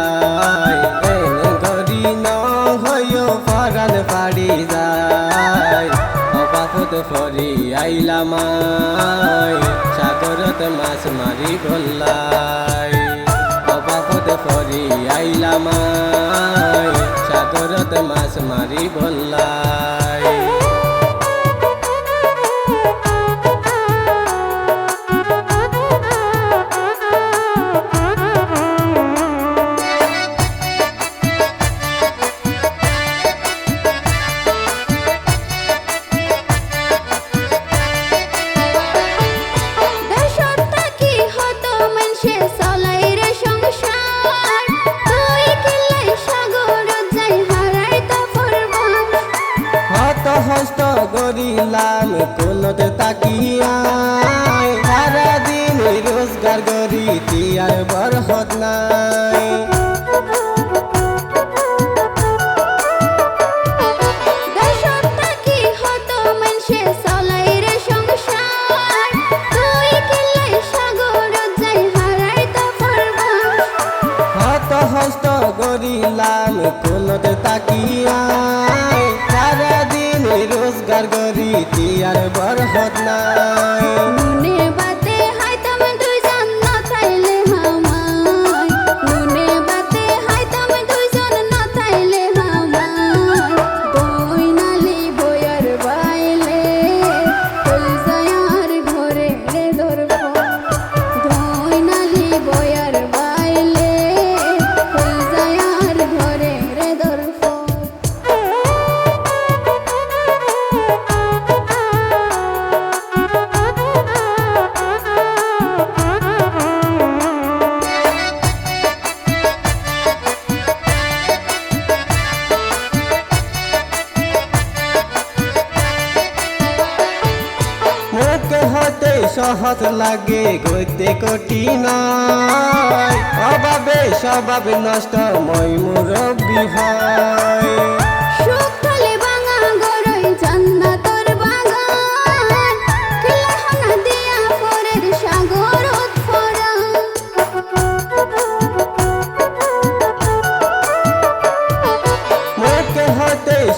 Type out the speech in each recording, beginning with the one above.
যায়। গরি ন হয় ফাড়ি যায়। অবাফত ফরি আইলামাই সাগরত মাছ মারি বললাই অবাফত ফরি আইলামাই সাগরত মাছ মারি বললাই হস্ত গরিলাম কোনত তাকিয়াই সারাদিন রোজগার গরি তিয়ার বরহত নাই। দেশত থাকি হতো মানুষে রোজগার গরি তিয়ার বরহত নাই। সহজ লাগে গইতে কঠিন অভাবে স্বভাব নষ্ট মই মুরব্বী হয়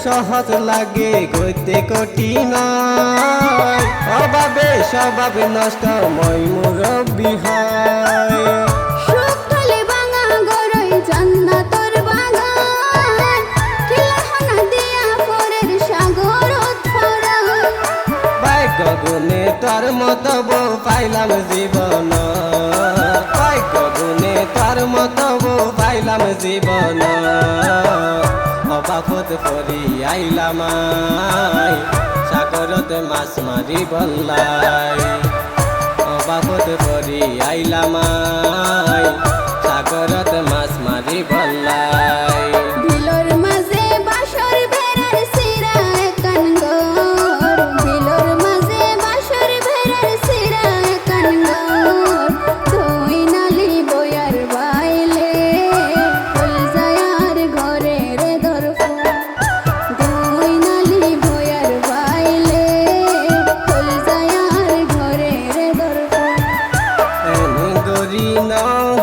সহজ লাগে গইতে কঠিন অভাবে স্বভাব নষ্ট মই মুরব্বী হয়। তোর মত বউ পাইলাম জীবন। ভাগ্য গুণে তোর মত বউ পাইলাম জীবন। অবাফত পরি আইলাম আই, সাগরত মাছ মারি বললাই। অবাফত পরি আইলাম আই, সাগরত মাছ মারি বললাই। ন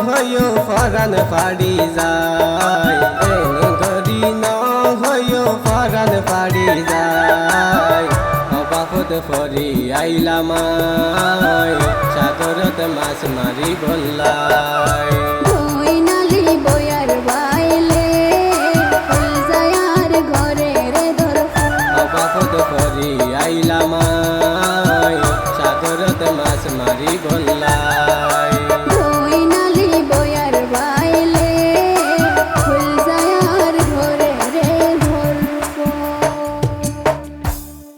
হয় ফরান পাড়ি যায়। গরি ন হয় ফরান পাড়ি যায়। অবাফত ফরি আইলাম সাগরত মাছ মারি বললাই।